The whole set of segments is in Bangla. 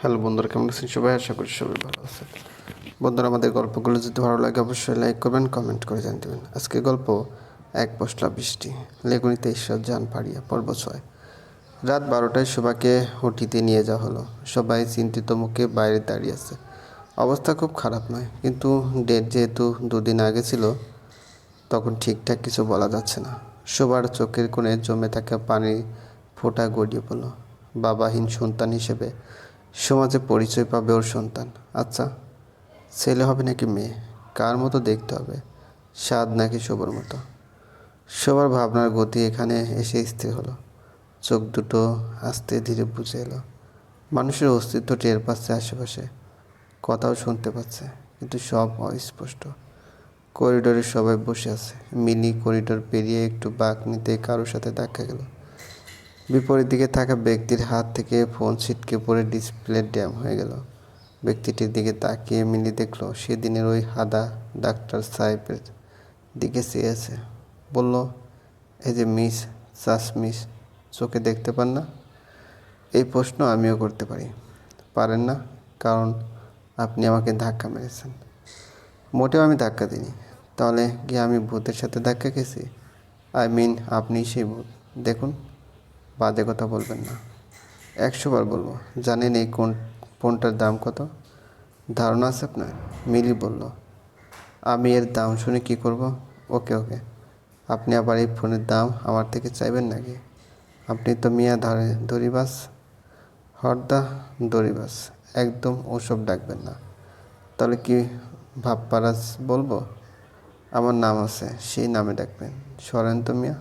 হ্যালো বন্ধুরা, কেমন আছেন সবাই? আশা করি সবাই ভালো আছেন। বন্ধুরা, আমাদের গল্পগুলো যদি ভালো লাগে, অবশ্যই লাইক করবেন, কমেন্ট করে জানিয়ে দেবেন। আজকে গল্প, এক পশলা বৃষ্টি। লেগুনিতে ঈশ্বর যান পাড়িয়া, পর্ব ছয়। রাত বারোটায় শোভাকে হুটিতে নিয়ে যাওয়া হলো। সবাই চিন্তিত মুখে বাইরে দাঁড়িয়ে আছে। অবস্থা খুব খারাপ নয়, কিন্তু ডেট যেহেতু দুদিন আগে ছিল, তখন ঠিকঠাক কিছু বলা যাচ্ছে না। শোবার চোখের কোণে জমে থাকা পানির ফোঁটা গড়িয়ে পড়ল। বাবাহীন সন্তান হিসেবে সমাজে পরিচয় পাবে ওর সন্তান। আচ্ছা ছেলে হবে নাকি মেয়ে? কার মতো দেখতে হবে? স্বাদ নাকি শোবার মতো? সবার ভাবনার গতি এখানে এসে স্থির হলো। চোখ দুটো আস্তে ধীরে বুঝে এলো। মানুষের অস্তিত্ব টের পাচ্ছে আশেপাশে। কথাও শুনতে পাচ্ছে, কিন্তু সব অস্পষ্ট। করিডোরে সবাই বসে আছে। মিনি করিডোর পেরিয়ে একটু বাঁক নিতে কারোর সাথে দেখা গেল। বিপরীত দিকে থাকা ব্যক্তির হাত থেকে ফোন ছিটকে পড়ে ডিসপ্লে ড্যাম হয়ে গেল। ব্যক্তিটির দিকে তাকিয়ে মিলি দেখল সেদিনের ওই হাদা ডাক্তার সাহেবের দিকে চেয়েছে। বলল, এই যে মিস, সাস মিস, চোখে দেখতে পান না? এই প্রশ্ন আমিও করতে পারি। পারেন না, কারণ আপনি আমাকে ধাক্কা মেরেছেন। মোটেও আমি ধাক্কা দিইনি। তাহলে কি আমি ভূতের সাথে ধাক্কা খেয়েছি? আই মিন আপনি সেই ভূত। দেখুন। বাদে কথা বলবেন না। একশো বার বলব, জানেন এই কোন, ফোনটার দাম কত? ধারণা আছে আপনার? মিলি বলল, আমি এর দাম শুনে কি করব? ওকে ওকে। আপনি আবার এই ফোনের দাম আমার থেকে চাইবেন নাকি? আপনি তো মিয়া ধরে দড়িবাস, হরদা দড়িবাস, একদম ওসব ডাকবেন না। তাহলে কি ভাবপারাজ বলব? আমার নাম আছে, সেই নামে ডাকবেন। সরেন তো মিয়া।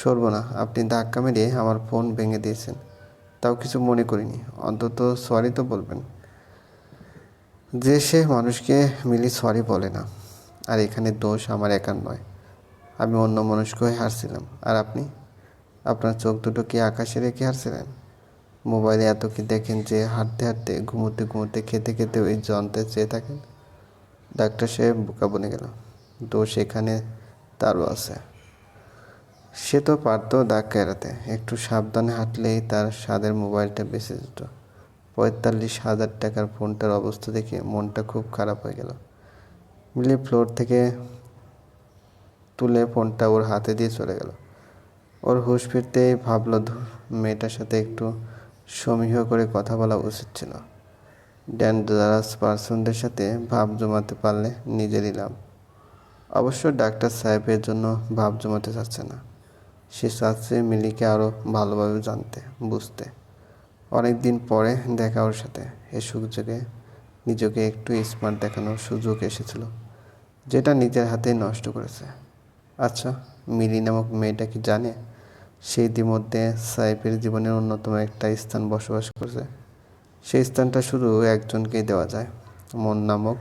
সরব না, আপনি ধাক্কা মেরে আমার ফোন ভেঙে দিয়েছেন। তাও কিছু মনে করিনি, অন্তত সরি তো বলবেন। যে সে মানুষকে মিলি সরি বলে না, আর এখানে দোষ আমার একার নয়। আমি অন্য মনস্ক হয়ে হারছিলাম, আর আপনি? আপনার চোখ দুটো কি আকাশে রেখে হারছিলেন? মোবাইলে এত কি দেখেন যে হাঁটতে হাঁটতে, ঘুমোতে ঘুমোতে, খেতে খেতে ওই যন্ত্রে চেয়ে থাকেন? ডাক্তার সাহেব বোকা বনে গেল, দোষ এখানে তারও আছে। সে তো পারতো দাগ এড়াতে। একটু সাবধানে হাঁটলেই তার স্বাদের মোবাইলটা বেঁচে যেত। পঁয়তাল্লিশ হাজার টাকার ফোনটার অবস্থা দেখে মনটা খুব খারাপ হয়ে গেল। মিলি ফ্লোর থেকে তুলে ফোনটা ওর হাতে দিয়ে চলে গেল। ওর হুঁশ ফিরতেই ভাবলো মেয়েটার সাথে একটু সমীহ করে কথা বলা উচিত ছিল। ড্যান্ডারাস পার্সনদের সাথে ভাব জমাতে পারলে নিজেরই লাভ। অবশ্য ডাক্তার সাহেবের জন্য ভাব জমাতে চাচ্ছে না। সে চাচ্ছে মিলিকে আরও ভালোভাবে জানতে, বুঝতে। অনেক দিন পরে দেখা ওর সাথে। এ সুযোগে নিজেকে একটু স্মার্ট দেখানোর সুযোগ এসেছিল, যেটা নিজের হাতে নষ্ট করেছে। আচ্ছা মিলি নামক মেয়েটা কি জানে? সে ইতিমধ্যে সাইফের জীবনের অন্যতম একটা স্থান বসবাস করছে। সেই স্থানটা শুধু একজনকেই দেওয়া যায়। মন নামক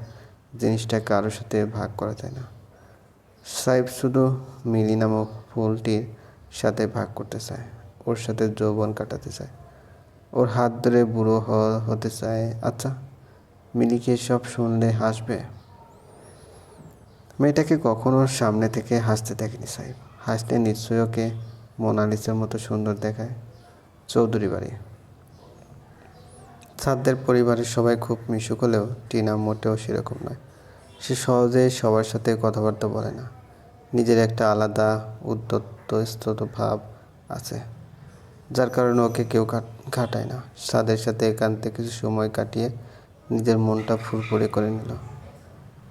জিনিসটা কারোর সাথে ভাগ করা যায় না। সাইফ শুধু মিলি নামক ফুলটির সাথে ভাগ করতে চায়, ওর সাথে যৌবন কাটাতে চায়, ওর হাত ধরে বুড়ো হতে চায়। আচ্ছা মিলিকে সব শুনলে হাসবে। মেয়েটাকে কখনো সামনে থেকে হাসতে দেখেনি সাহেব। হাসলে নিশ্চয়ই ওকে মোনালিসের মতো সুন্দর দেখায়। চৌধুরী বাড়ি। ছাদদের পরিবারের সবাই খুব মিশুক হলেও টিনা মোটেও সেরকম নয়। সে সহজেই সবার সাথে কথাবার্তা বলে না। নিজের একটা আলাদা উদ্যত্ত স্তত ভাব আছে, যার কারণে ওকে কেউ ঘাট- ঘাটায় না। তাদের সাথে একান্তে কিছু সময় কাটিয়ে নিজের মনটা ফুরফুরে করে নিল।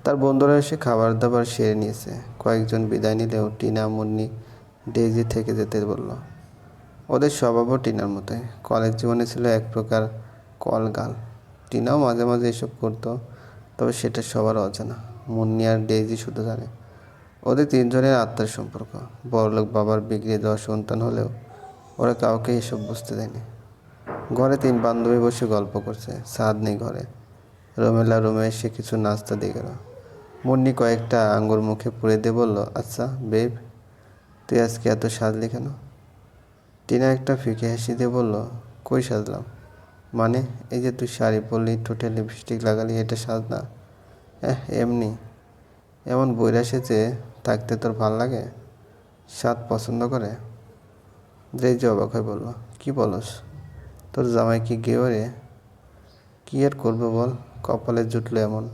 তার বন্ধুরা এসে খাবার দাবার সেরে নিয়েছে। কয়েকজন বিদায় নিলেও টিনা মুন্নি ডেজি থেকে যেতে বলল, ওদের স্বভাবও টিনার মতোই। কলেজ জীবনে ছিল এক প্রকার কলগাল। টিনাও মাঝে মাঝে এসব করতো, তবে সেটা সবার অজানা। মুন্নি আর ডেজি শুধু জানে ওদের তিনজনের আত্মার সম্পর্ক। বড়লোক বাবার বিগড়ে দেওয়া সন্তান হলেও ওরা কাউকে এসব বুঝতে দেয়নি। ঘরে তিন বান্ধবী বসে গল্প করছে, স্বাদ নেই ঘরে। রোমেলা রুমে এসে কিছু নাস্তা দিয়ে গেল। মুন্নি কয়েকটা আঙ্গুর মুখে পুড়ে দিয়ে বলল আচ্ছা বেব, তুই আজকে এত সাজলি কেন? টিনা একটা ফিকে হাসি দিয়ে বলল, কই সাজলাম? মানে এই যে তুই শাড়ি পরলি, ঠোঁটে লিপস্টিক লাগালি, এটা সাজ না? এমনি। এমন বইরা সেজে থাকতে তোর ভালো লাগে? স্বাদ পছন্দ করে? যেই যে অবাক হয়ে বলল, কি বলস? তোর জামাই কি গেও রে কী আর করব বল? কপালে জুটলো এমন।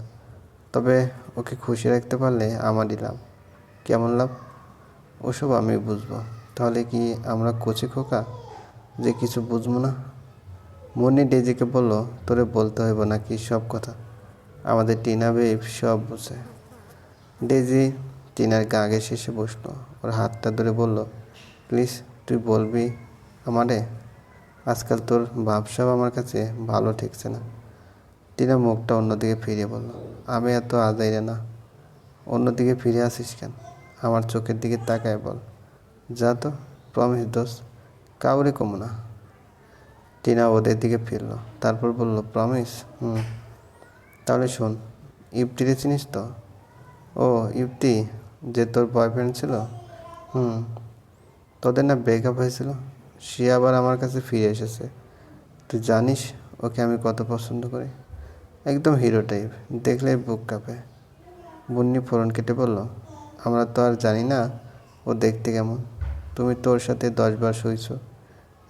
তবে ওকে খুশি রাখতে পারলে আমারই লাভ। কেমন লাভ? ওসব আমি বুঝব। তাহলে কি আমরা কচি খোকা? যে কিছু বুঝব না? মনি ডেজিকে বলল, তোরে বলতে হইব নাকি সব কথা? আমাদের টিনা বেব সব বুঝে। ডেজি টিনার গা আগে শেষে বসল। ওর হাতটা ধরে বলল, প্লিজ, তুই বলবি আমারে? আজকাল তোর ভাবসাব আমার কাছে ভালো ঠেকছে না। টিনা মুখটা অন্যদিকে ফিরে বলল, আমি এত আদাইরে না। অন্যদিকে ফিরে আসিস কেন? আমার চোখের দিকে তাকায় বল। যা তো প্রমিস দোষ কাউরে কমো না। টিনা ওদের দিকে ফিরলো, তারপর বলল প্রমিস হুম। তাহলে শোন ইফতিরে চিনিস তো? ও ইফতি যে তোর বয়ফ্রেন্ড ছিল, হুম, তোদের না ব্রেকআপ হয়েছিল। সে আবার আমার কাছে ফিরে এসেছে। তুই জানিস, ওকে আমি কত পছন্দ করি? একদম হিরো টাইপ দেখলে বুক কাঁপে। বুন্নি ফোরন কেটে বলল, আমরা তো আর জানি না ও দেখতে কেমন। তুমি তোর সাথে দশবার শুইছ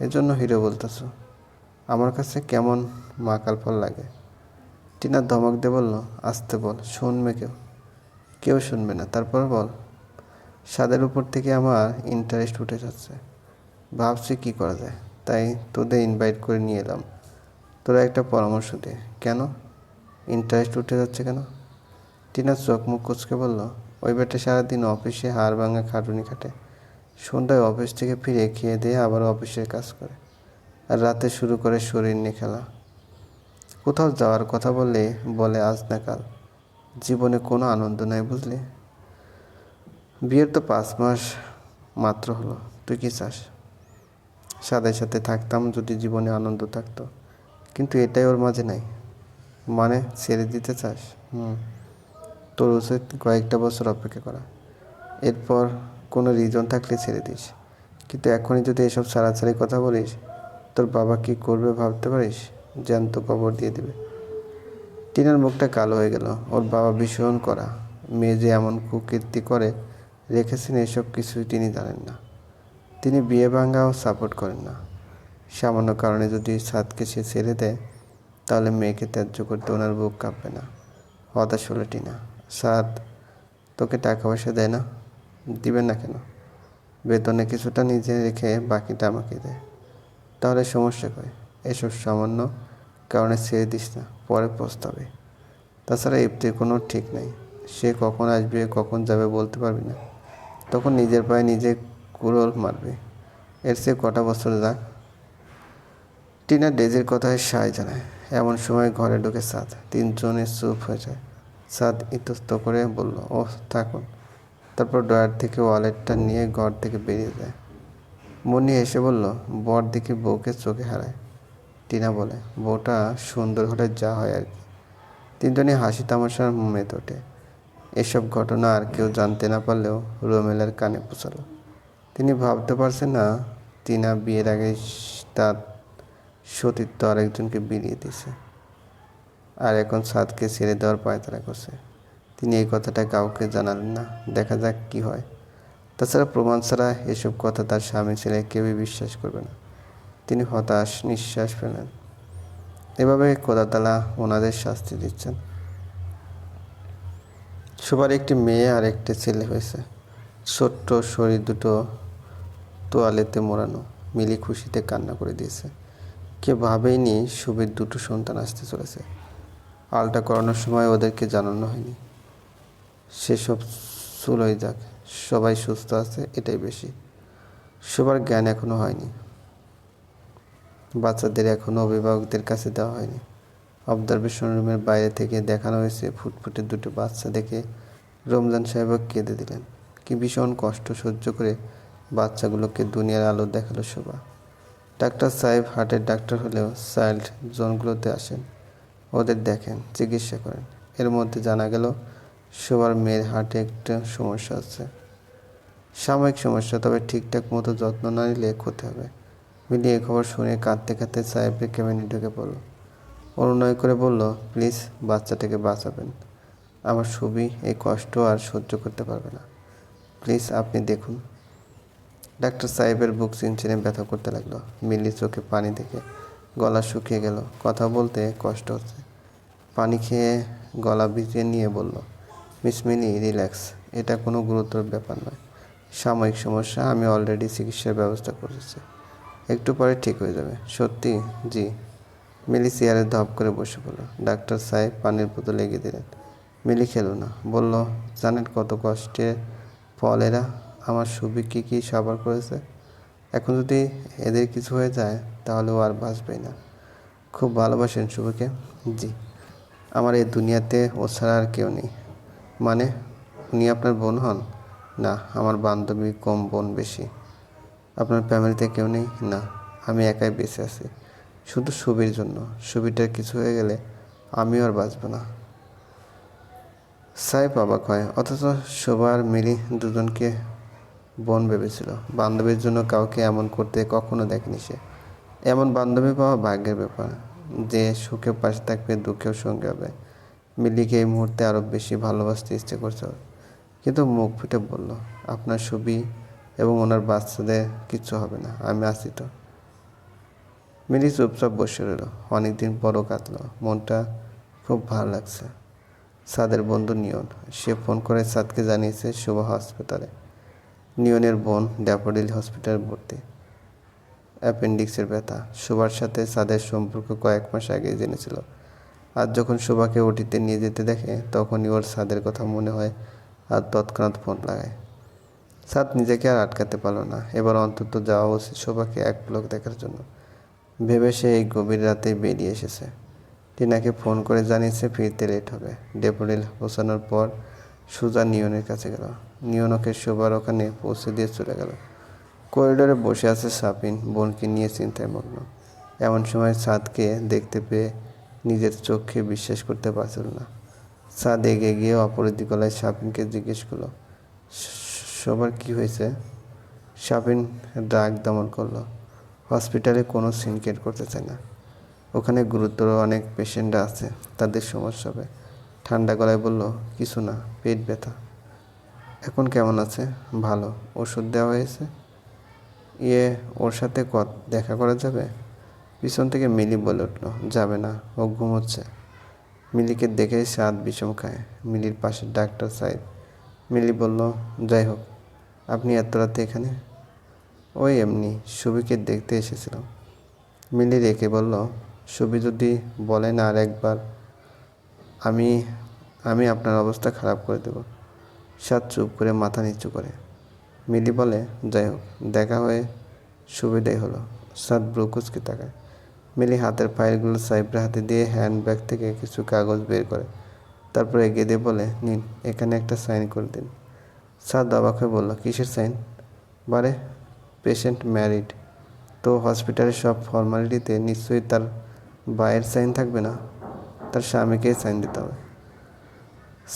এজন্য হিরো বলতেছো। আমার কাছে কেমন মাকাল ফল লাগে? টিনা ধমক দিয়ে বলল, আসতে বল, শুনবে কেউ? কেউ শুনবে না। তারপর বল স্বাদের উপর থেকে আমার ইন্টারেস্ট উঠে যাচ্ছে। ভাবছি কি করা যায়? তাই তোদের ইনভাইট করে নিয়ে এলাম। তোরা একটা পরামর্শ দে। কেন? ইন্টারেস্ট উঠে যাচ্ছে কেন? টিনা চোখ মুখ কুচকে বলল, ওই বেটা সারাদিন অফিসে হাড় ভাঙা খাটুনি খাটে। সন্ধ্যায় অফিস থেকে ফিরে খেয়ে দিয়ে আবার অফিসের কাজ করে। আর রাতে শুরু করে শরীর নিয়ে খেলা। কোথাও যাওয়ার কথা বললে বলে আজ না কাল। জীবনে কোনো আনন্দ নাই বুঝলি। বিয়ের তো পাঁচ মাস মাত্র হলো, তুই কি চাস? সাথে সাথে থাকতাম যদি জীবনে আনন্দ থাকতো, কিন্তু এটাই ওর মাঝে নাই। মানে ছেড়ে দিতে চাস? হুম। তোর উচিত কয়েকটা বছর অপেক্ষা করা। এরপর কোনো রিজন থাকলে ছেড়ে দিস। কিন্তু এখনই যদি এসব ছাড়াছাড়ি কথা বলিস, তোর বাবা কি করবে ভাবতে পারিস? জ্যান্ত কবর দিয়ে দেবে। টিনার মুখটা কালো হয়ে গেল। ওর বাবা ভীষণ করা মেয়ে যে এমন কুকীর্তি করে রেখেছেন, এসব কিছুই তিনি জানেন না। তিনি বিয়ে ভাঙাও সাপোর্ট করেন না। সামান্য কারণে যদি সাদকে সে ছেড়ে দেয়, তাহলে মেয়েকে ত্যায্য করতে ওনার বুক কাঁপবে না। হতাশ হলো টিনা। সাদ, তোকে টাকা পয়সা দেয় না? দিবেন না কেন? বেতনে কিছুটা নিজে রেখে বাকিটা আমাকে দেয় তাহলে সমস্যা কয় এসব সামান্য কারণে ছেড়ে দিস না পরে পস্তাবে। তাছাড়া ইফতির কোনো ঠিক নেই। সে কখন আসবে, কখন যাবে বলতে পারবি না। তখন নিজের পায়ে নিজে কুড়োল মারবে। এর চেয়ে কটা বছর যাক? টিনা ডেজির কথায় সায় জানায়। এমন সময় ঘরে ঢুকে সাদ তিনজনে চুপ হয়ে যায়। সাদ ইতস্ত করে বলল ও থাকুন। তারপর ড্রয়ার থেকে ওয়ালেটটা নিয়ে ঘর থেকে বেরিয়ে যায়। মনি এসে বলল, বর দেখি বউকে চোখে হারায়। টিনা বলে, বউটা সুন্দর হলে যা হয় আর কি। তিনজনই হাসি তামাশার মেতে ওঠে। এসব ঘটনা আর কেউ জানতে না পারলেও রোমেলার কানে পৌঁছালো। তিনি ভাবতে পারছেন না, টিনা বিয়ের আগে তার সতীত্ব আরেকজনকে বিলিয়ে দিয়েছে। আর এখন সাদকে ছেড়ে দেওয়ার পায়তারা করছে। তিনি এই কথাটা কাউকে জানালেন না, দেখা যাক কি হয়। তাছাড়া প্রমাণ ছাড়া এসব কথা তার স্বামী ছেলে কেউই বিশ্বাস করবে না। তিনি হতাশ, নিঃশ্বাস ফেলেন। এভাবে কোদাতালা ওনাদের শাস্তি দিচ্ছেন। সবার একটি মেয়ে আর একটি ছেলে হয়েছে। ছোট্ট শরীর দুটো তোয়ালেতে মোড়ানো, মিলি খুশিতে কান্না করে দিয়েছে। কে ভাবেইনি শুভের দুটো সন্তান আসতে চলেছে। আলটা করানোর সময় ওদেরকে জানানো হয়নি। সেসব চুলোই যাক, সবাই সুস্থ আছে, এটাই বেশি। সবার জ্ঞান এখনও হয়নি। বাচ্চাদের এখনও অভিভাবকদের কাছে দেওয়া হয়নি। অবজারভেশন রুমের বাইরে থেকে দেখানো হয়েছে ফুটফুটে দুটো বাচ্চা দেখে রমজান সাহেব কেঁদে দিলেন। কি ভীষণ কষ্ট সহ্য করে বাচ্চাগুলোকে দুনিয়ার আলো দেখাল শোভা। ডাক্তার সাহেব হার্টের ডাক্তার হলেও চাইল্ড জোনগুলোতে আসেন। ওদের দেখেন, চিকিৎসা করেন। এর মধ্যে জানা গেল সবার মেয়ের হার্টে একটা সমস্যা আছে। সাময়িক সমস্যা, তবে ঠিকঠাক মতো যত্ন না নিলে ক্ষতি হবে। মিলি এই খবর শুনে কাঁদতে কাঁদতে সাহেবের কেবিনে ঢুকে পড়ল। অনুনয় করে বলল, প্লিজ, বাচ্চাটাকে বাঁচাবেন। আমার ছবি, এই কষ্ট আর সহ্য করতে পারবে না। প্লিজ, আপনি দেখুন। ডাক্তার সাহেবের বুক চিনচিনে ব্যথা করতে লাগল। মিলি চোখে পানি দেখে গলা শুকিয়ে গেল। কথা বলতে কষ্ট হচ্ছে। পানি খেয়ে গলা ভিজিয়ে নিয়ে বলল, মিস মিলি, রিল্যাক্স। এটা কোনো গুরুতর ব্যাপার নয়। সাময়িক সমস্যা, আমি অলরেডি চিকিৎসার ব্যবস্থা করেছি। একটু পরে ঠিক হয়ে যাবে। সত্যি? জি। মিলি চেয়ারে ধপ করে বসে পড়ল। ডাক্তার সাহেব পানির বোতল এগিয়ে দিলেন। মিলি খেলো না। বলল, জানেন কত কষ্টে ফল এরা? আমার কী কী সাবার করেছে? এখন যদি এদের কিছু হয়ে যায়, তাহলে ও আর বাঁচবেই না। খুব ভালোবাসেন শুভকে জি। আমার এই দুনিয়াতে ও ছাড়া আর কেউ নেই। মানে উনি আপনার বোন হন? না, আমার বান্ধবী কম বোন বেশি। আপনার ফ্যামিলিতে কেউ নেই? না, আমি একাই বেঁচে আছি। শুধু সুবির জন্য। সুবিটার কিছু হয়ে গেলে আমিও আর বাঁচব না। সাহেব অবাক হয়, অথচ আর মিলি দুজনকে বোন ভেবেছিল। বান্ধবীর জন্য কাউকে এমন করতে কখনো দেখেনি সে। এমন বান্ধবী পাওয়া ভাগ্যের ব্যাপার। যে সুখে পাশে থাকবে, দুঃখেও সঙ্গে হবে। মিলিকে এই মুহূর্তে আরও বেশি ভালোবাসতে ইচ্ছে করছে কিন্তু মুখ ফুটে বলল, আপনার ছবি এবং ওনার বাচ্চাদের কিচ্ছু হবে না। আমি আছি তো। মিলি চুপচাপ বসে রইল। অনেকদিন পরও কাঁদলো। মনটা খুব ভালো লাগছে। সাদের বন্ধু নিয়ন। সে ফোন করে সাদকে জানিয়েছে শুভ হসপিটালে নিয়নের বোন ড্যাফোডিল হসপিটালে ভর্তি। অ্যাপেন্ডিক্সের ব্যথা। শোভার সাথে সাদের সম্পর্ক কয়েক মাস আগে জেনেছিল। আর যখন শোভাকে ওটিতে নিয়ে যেতে দেখে, তখনই ওর সাদের কথা মনে হয় আর তৎক্ষণাৎ ফোন লাগায়। সাদ নিজেকে আর আটকাতে পারল না। এবার অন্তত যাওয়া উচিত শোভাকে এক পলক দেখার জন্য। ভেবে সে এই গভীর রাতে বেরিয়ে এসেছে। টিনাকে ফোন করে জানিয়েছে ফিরতে লেট হবে। ডেপোডিল পৌঁছানোর পর সুজা নিয়নের কাছে গেল। নিয়ন ওকে শোভার ওখানে পৌঁছে দিয়ে চলে গেল। করিডোরে বসে আছে সাপিন, বোনকে নিয়ে চিন্তায় মগ্ন। এমন সময় সাদকে দেখতে পেয়ে নিজের চোখে বিশ্বাস করতে পারছিল না। সাদ এগিয়ে গিয়ে অপরাধী গলায় সাপিনকে জিজ্ঞেস করল সবার কি হয়েছে? সাপিন ডাক দমন করল। হসপিটালে কোনো সিনকেট করতে চায় না। ওখানে গুরুতর অনেক পেশেন্ট আছে, তাদের সমস্যা হবে। ঠান্ডা গলায় বলল, কিছু না, পেট ব্যথা। এখন কেমন আছে? ভালো। ওষুধ দেওয়া হয়েছে? ইয়ে ওর সাথে কত দেখা করা যাবে? পিছন থেকে মিলি বলে উঠল, যাবে না, ও ঘুমোচ্ছে। মিলিকে দেখে সাত বিষম খায়। মিলির পাশে ডাক্তার সাহেব মিলি বলল, যাই হোক আপনি এত রাতে এখানে? ওই এমনি সুবিকে দেখতে এসেছিলাম। মিলি রেখে বলল, সুবি যদি বলেন আর একবার, আমি আমি আপনার অবস্থা খারাপ করে দেব। সাত চুপ করে মাথা নিচু করে। মিলি বলে, যাই হোক, দেখা হয়ে সুবিধাই হলো। সাত ব্রুকুসকে তাকায়। মিলি হাতের ফাইলগুলো সাইবরা হাতে দিয়ে হ্যান্ডব্যাগ থেকে কিছু কাগজ বের করে, তারপর এগিয়ে দিয়ে বলে, নিন, এখানে একটা সাইন করে দিন। অবাক হয়ে বলল, কিসের সাইন? বারে পেশেন্ট ম্যারিড তো হসপিটালের সব ফর্মালিটিতে নিশ্চয়ই তার বায়ের সাইন থাকবে না? তার স্বামীকে সাইন দিতে হবে?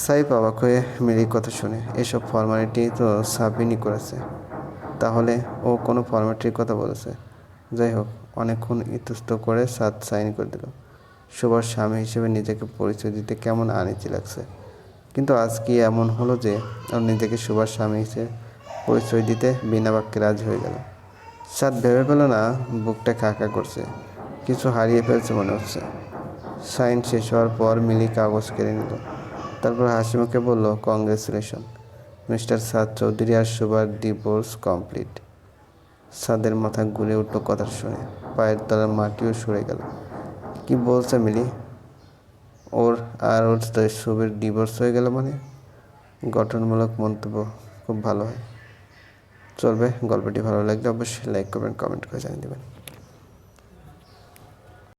সাইব অবাক হয়ে মিলির কথা শুনে, এসব ফর্মালিটি তো সাবিনই করেছে তাহলে ও কোনো ফর্মালিটির কথা বলেছে? যাই হোক, অনেকক্ষণ ইতস্ত করে সাত সাইন করে দিল। সবার স্বামী হিসেবে নিজেকে পরিচয় দিতে কেমন আনিচি লাগছে? কিন্তু আজকে এমন হলো যে ওর নিজেকে সুভাষ স্বামী হিসেবে পরিচয় দিতে বিনা বাক্যে রাজি হয়ে গেল সাত ভেবে পেল না, বুকটা কাকা করছে। কিছু হারিয়ে ফেলছে মনে হচ্ছে। সাইন শেষ হওয়ার পর মিলি কাগজ কেড়ে নিল। তারপর হাসি মুখে বলল, কংগ্রেচুলেশন। মিস্টার সাদ চৌধুরী আর সুভার ডিভোর্স কমপ্লিট। সাদের মাথা ঘুরে উঠল কথা শুনে। পায়ের তলার মাটিও সরে গেল। কি বলছে মিলি? ওর আর ওর শুভের ডিভোর্স হয়ে গেল মানে। গঠনমূলক মন্তব্য খুব ভালো হয়। চলবে, গল্পটি ভালো লাগলে অবশ্যই লাইক করবেন কমেন্ট করে জানিয়ে দেবেন।